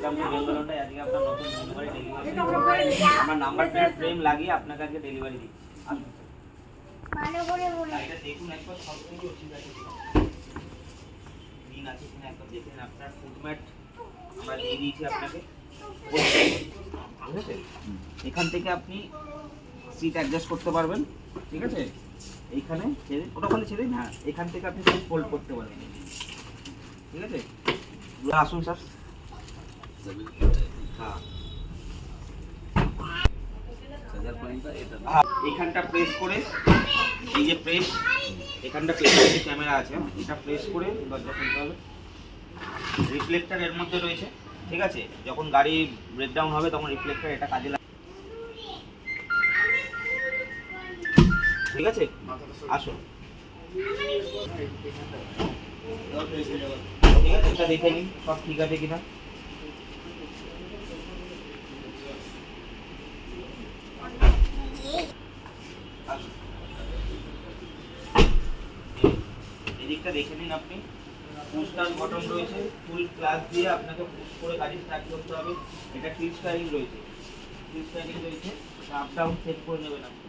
আজকে আপনার নতুন ডেলিভারি ডেলিভারি আমার নাম্বার প্লেট ফ্রেম লাগিয়ে আপনাকে আজকে ডেলিভারি দিচ্ছি। ভালো করে বলে গাড়িটা দেখুন একবার সব ঠিক আছে দিন আছে কিনা একবার দেখে আপনার ফুটম্যাট আমরা দিয়ে দিয়েছি আপনাকে। ঠিক আছে এখান থেকে আপনি সিট অ্যাডজাস্ট করতে পারবেন ঠিক আছে? এইখানে ছেড়ে ওটা ওখানে ছেড়ে দিন, হ্যাঁ এখান থেকে আপনি সিট ফোল্ড করতে পারবেন। ঠিক আছে? আসুন স্যার এখানটা প্রেস করে, এই যে প্রেস এখানটা প্রেস করে ক্যামেরা আছে, এটা প্রেস করে দরজা খুলতে হবে। রিফ্লেক্টর এর মধ্যে রয়েছে, ঠিক আছে? যখন গাড়ি ব্রেকডাউন হবে, তখন রিফ্লেক্টর এটা কাজে লাগে ঠিক আছে? আসুন। ঠিক আছে? এটা দেখে নিন, সব ঠিক আছে কিনা? এদিকটা দেখে নিন আপনি। পুস্টার বটন রয়েছে, ফুল ক্লাস দিয়ে আপনাকে পুশ করে গাড়ি স্টার্ট করতে হবে। এটা ফিল্ড স্টাইলিং রয়েছে। ফিল্ড স্টাইলিং রয়েছে আপ ডাউন সেট করে নেবেন আপনি।